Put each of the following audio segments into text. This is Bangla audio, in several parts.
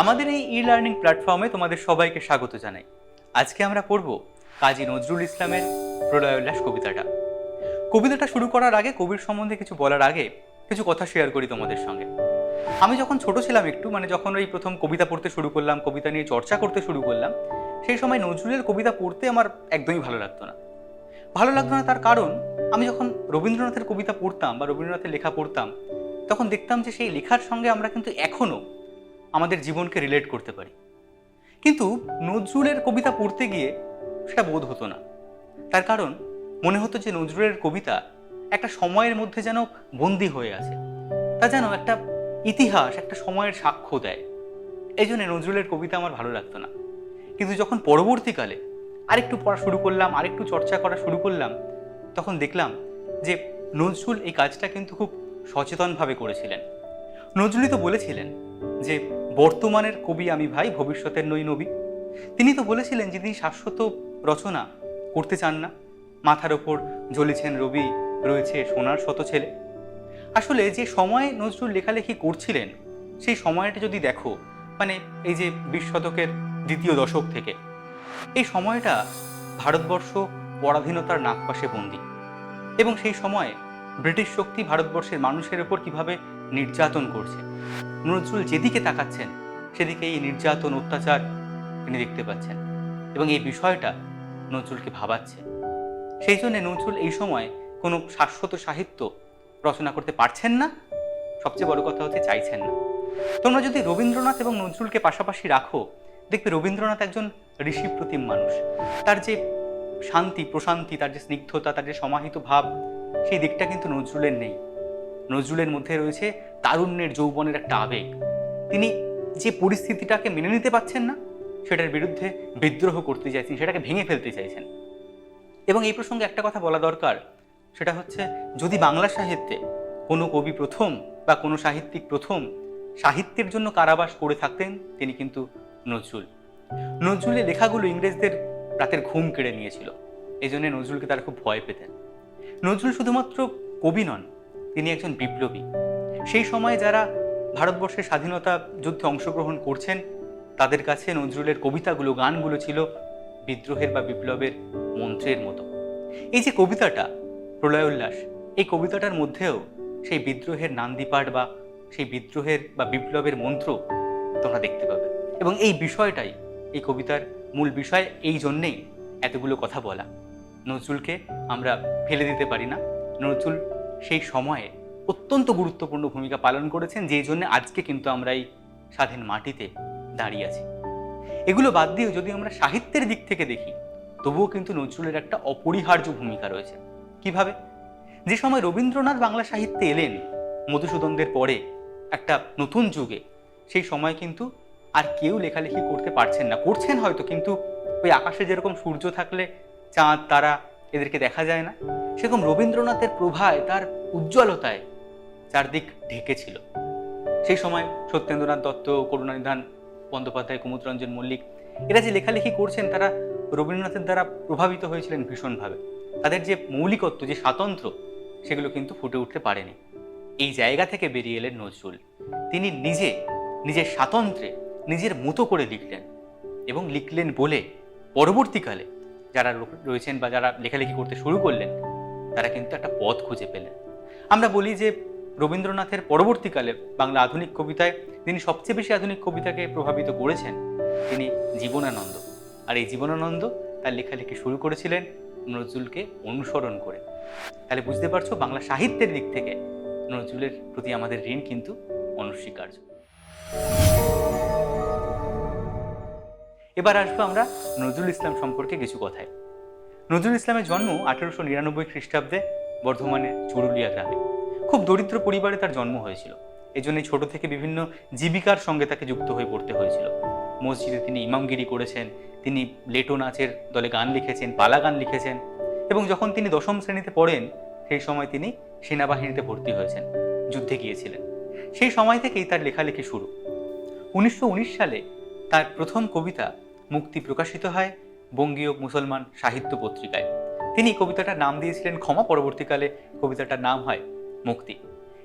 আমাদের এই ই লার্নিং প্ল্যাটফর্মে তোমাদের সবাইকে স্বাগত জানাই। আজকে আমরা পড়ব কাজী নজরুল ইসলামের প্রলয়োল্লাস কবিতাটা। কবিতাটা শুরু করার আগে, কবির সম্বন্ধে কিছু বলার আগে কিছু কথা শেয়ার করি তোমাদের সঙ্গে। আমি যখন ছোট ছিলাম একটু মানে যখন ওই প্রথম কবিতা পড়তে শুরু করলাম, কবিতা নিয়ে চর্চা করতে শুরু করলাম, সেই সময় নজরুলের কবিতা পড়তে আমার একদমই ভালো লাগতো না। ভালো লাগতো না তার কারণ, আমি যখন রবীন্দ্রনাথের কবিতা পড়তাম বা রবীন্দ্রনাথের লেখা পড়তাম, তখন দেখতাম যে সেই লেখার সঙ্গে আমরা কিন্তু এখনও আমাদের জীবনকে রিলেট করতে পারি। কিন্তু নজরুলের কবিতা পড়তে গিয়ে সেটা বোধ হতো না। তার কারণ মনে হতো যে নজরুলের কবিতা একটা সময়ের মধ্যে যেন বন্দি হয়ে আছে। তা যেন একটা ইতিহাস, একটা সময়ের সাক্ষ্য দেয়। এই জন্য নজরুলের কবিতা আমার ভালো লাগতো না। কিন্তু যখন পরবর্তীকালে আরেকটু পড়া শুরু করলাম, আরেকটু চর্চা করা শুরু করলাম, তখন দেখলাম যে নজরুল এই কাজটা কিন্তু খুব সচেতনভাবে করেছিলেন। নজরুলই তো বলেছিলেন যে বর্তমানের কবি আমি ভাই, ভবিষ্যতের নই নবী। তিনি তো বলেছিলেন যে তিনি শাশ্বত রচনা করতে চান না। মাথার ওপর জ্বলেছেন রবি, রয়েছে সোনার শত ছেলে। আসলে যে সময়ে নজরুল লেখালেখি করছিলেন, সেই সময়টা যদি দেখো মানে এই যে বিশ শতকের দ্বিতীয় দশক থেকে, এই সময়টা ভারতবর্ষ পরাধীনতার নাগপাশে বন্দী। এবং সেই সময়ে ব্রিটিশ শক্তি ভারতবর্ষের মানুষের ওপর কীভাবে নির্যাতন করছে। নজরুল যেদিকে তাকাচ্ছেন সেদিকে এই নির্যাতন, অত্যাচার তিনি দেখতে পাচ্ছেন এবং এই বিষয়টা নজরুলকে ভাবাচ্ছে। সেই জন্য নজরুল এই সময় কোনো শাশ্বত সাহিত্য রচনা করতে পারছেন না। সবচেয়ে বড় কথা হচ্ছে চাইছেন না। তোমরা যদি রবীন্দ্রনাথ এবং নজরুলকে পাশাপাশি রাখো, দেখবে রবীন্দ্রনাথ একজন ঋষি প্রতিম মানুষ। তার যে শান্তি, প্রশান্তি, তার যে স্নিগ্ধতা, তার যে সমাহিত ভাব, সেই দিকটা কিন্তু নজরুলের নেই। নজরুলের মধ্যে রয়েছে তারুণ্যের যৌবনের একটা আবেগ। তিনি যে পরিস্থিতিটাকে মেনে নিতে পাচ্ছেন না, সেটার বিরুদ্ধে বিদ্রোহ করতে চাইছেন, সেটাকে ভেঙে ফেলতে চাইছেন। এবং এই প্রসঙ্গে একটা কথা বলা দরকার, সেটা হচ্ছে যদি বাংলা সাহিত্যে কোনো কবি প্রথম বা কোনো সাহিত্যিক প্রথম সাহিত্যের জন্য কারাবাস করে থাকতেন, তিনি কিন্তু নজরুল। নজরুলের লেখাগুলো ইংরেজদের রাতের ঘুম কেড়ে নিয়েছিল এই জন্য নজরুলকে তারা খুব ভয় পেতেন। নজরুল শুধুমাত্র কবি নন তিনি একজন বিপ্লবী। সেই সময়ে যারা ভারতবর্ষের স্বাধীনতা যুদ্ধে অংশগ্রহণ করছেন, তাদের কাছে নজরুলের কবিতাগুলো, গানগুলো ছিল বিদ্রোহের বা বিপ্লবের মন্ত্রের মতো। এই যে কবিতাটা প্রলয়োল্লাস এই কবিতাটার মধ্যেও সেই বিদ্রোহের নান্দিপাঠ বা সেই বিদ্রোহের বা বিপ্লবের মন্ত্র তোমরা দেখতে পাবে। এবং এই বিষয়টাই, এই কবিতার মূল বিষয়, এই জন্যেই এতগুলো কথা বলা। নজরুলকে আমরা ফেলে দিতে পারি না। নজরুল সেই সময়ে অত্যন্ত গুরুত্বপূর্ণ ভূমিকা পালন করেছেন, যেই জন্য আজকে কিন্তু আমরা এই স্বাধীন মাটিতে দাঁড়িয়ে আছি। এগুলো বাদ দিয়েও যদি আমরা সাহিত্যের দিক থেকে দেখি, তবুও কিন্তু নজরুলের একটা অপরিহার্য ভূমিকা রয়েছে। কীভাবে? যে সময় রবীন্দ্রনাথ বাংলা সাহিত্যে এলেন, মধুসূদনদের পরে একটা নতুন যুগে, সেই সময় কিন্তু আর কেউ লেখালেখি করতে পারছেন না। করছেন হয়তো, কিন্তু ওই আকাশে যেরকম সূর্য থাকলে চাঁদ, তারা এদেরকে দেখা যায় না। সেরকম রবীন্দ্রনাথের প্রভায় তার উজ্জ্বলতায় চারদিক ঢেকেছিল সেই সময় সত্যেন্দ্রনাথ দত্ত করুণানিধান বন্দ্যোপাধ্যায়, কুমুদরঞ্জন মল্লিক এরা যে লেখালেখি করছেন তারা রবীন্দ্রনাথের দ্বারা প্রভাবিত হয়েছিলেন ভীষণভাবে। তাদের যে মৌলিকত্ব, যে স্বাতন্ত্র, সেগুলো কিন্তু ফুটে উঠতে পারেনি। এই জায়গা থেকে বেরিয়ে এলেন নজরুল। তিনি নিজে, নিজের স্বাতন্ত্র্যে নিজের মতো করে লিখলেন এবং লিখলেন বলে পরবর্তীকালে যারা রয়েছেন বা যারা লেখালেখি করতে শুরু করলেন তারা কিন্তু একটা পথ খুঁজে পেলেন। আমরা বলি যে রবীন্দ্রনাথের পরবর্তীকালে বাংলা আধুনিক কবিতায় তিনি সবচেয়ে বেশি আধুনিক কবিতাকে প্রভাবিত করেছেন, তিনি জীবনানন্দ। আর এই জীবনানন্দ তার লেখালেখি শুরু করেছিলেন নজরুলকে অনুসরণ করে। তাহলে বুঝতে পারছ বাংলা সাহিত্যের দিক থেকে নজরুলের প্রতি আমাদের ঋণ কিন্তু অনস্বীকার্য। এবার আসব আমরা নজরুল ইসলাম সম্পর্কে কিছু কথায়। নজরুল ইসলামের জন্ম আঠেরোশো নিরানব্বই খ্রিস্টাব্দে বর্ধমানের চুরুলিয়া গ্রামে। খুব দরিদ্র পরিবারে তার জন্ম হয়েছিল। এজন্যই ছোট থেকে বিভিন্ন জীবিকার সঙ্গে তাকে যুক্ত হয়ে পড়তে হয়েছিল। মসজিদে তিনি ইমামগিরি করেছেন, তিনি লেটো নাচের দলে গান লিখেছেন, পালা গান লিখেছেন এবং যখন তিনি দশম শ্রেণীতে পড়েন, সেই সময় তিনি সেনাবাহিনীতে ভর্তি হয়েছেন, যুদ্ধে গিয়েছিলেন। সেই সময় থেকেই তার লেখালেখি শুরু। উনিশশো উনিশ সালে তার প্রথম কবিতা মুক্তি প্রকাশিত হয় বঙ্গীয় মুসলমান সাহিত্য পত্রিকায়। তিনি কবিতাটার নাম দিয়েছিলেন ক্ষমা, পরবর্তীকালে কবিতাটার নাম হয় মুক্তি।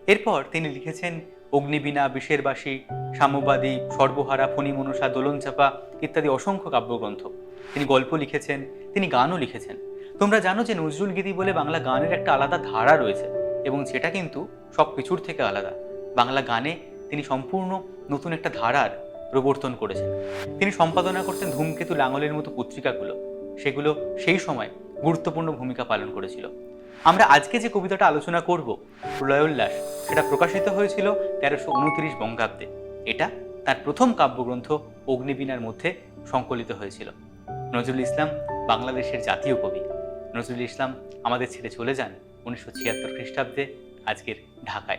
এরপর তিনি লিখেছেন, অগ্নিবীণা, বিষেরবাসী, সাম্যবাদী, সর্বহারা ফণিমনসা দোলনচাপা ইত্যাদি অসংখ্য কাব্যগ্রন্থ। তিনি গল্প লিখেছেন, তিনি গানও লিখেছেন। তোমরা জানো যে নজরুল গীতি বলে বাংলা গানের একটা আলাদা ধারা রয়েছে এবং সেটা কিন্তু সব কিছুর থেকে আলাদা। বাংলা গানে তিনি সম্পূর্ণ নতুন একটা ধারার প্রবর্তন করেছেন। তিনি সম্পাদনা করতেন ধূমকেতু লাঙলের মতো পত্রিকাগুলো। সেগুলো সেই সময় গুরুত্বপূর্ণ ভূমিকা পালন করেছিল। আমরা আজকে যে কবিতাটা আলোচনা করব, প্রলয়োল্লাস, সেটা প্রকাশিত হয়েছিল তেরোশো উনত্রিশ বঙ্গাব্দে। এটা তার প্রথম কাব্যগ্রন্থ অগ্নিবীণার মধ্যে সংকলিত হয়েছিল। নজরুল ইসলাম বাংলাদেশের জাতীয় কবি। নজরুল ইসলাম আমাদের ছেড়ে চলে যান উনিশশো ছিয়াত্তর খ্রিস্টাব্দে আজকের ঢাকায়।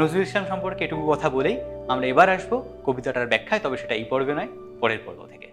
নজরুল ইসলাম সম্পর্কে এটুকু কথা বলেই আমরা এবার আসব কবিতাটার ব্যাখ্যায়, তবে সেটা এই পর্বে নয়, পরের পর্ব থেকে।